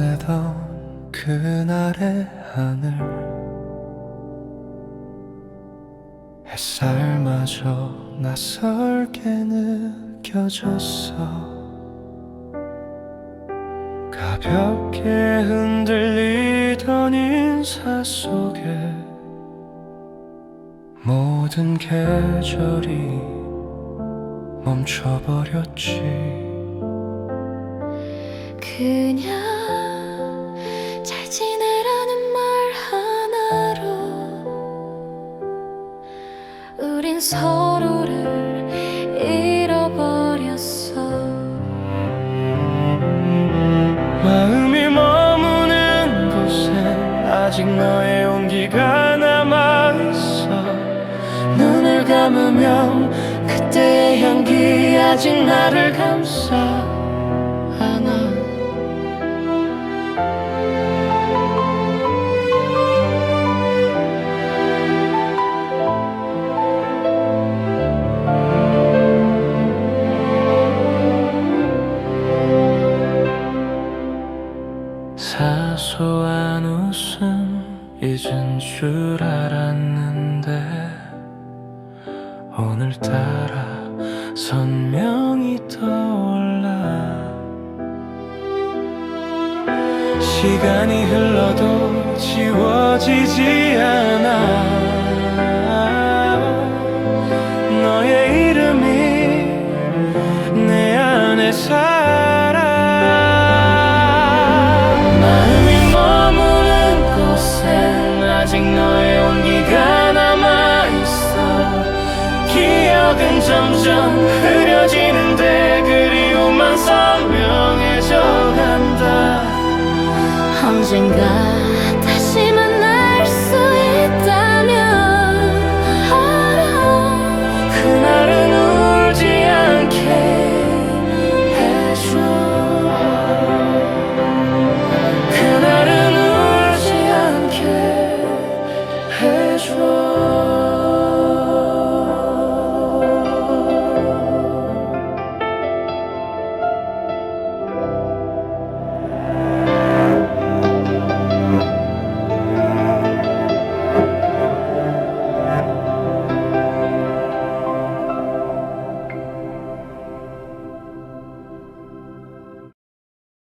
보내던 그날의 하늘. 햇살마저 낯설게 느껴졌어. 가볍게 흔들리던 인사 속에 모든 계절이 멈춰버렸지. 그냥 서로를 잃어버렸어. 마음이 머무는 곳에 아직 너의 온기가 남아있어. 눈을 감으면 그때의 향기 아직 나를 감싸 사소한 웃음 잊은 줄 알았는데 오늘따라 선명히 떠올라 시간이 흘러도 지워지지 않아 기억은 점점 흐려지는데 그리움만 선명해져 간다. 언젠가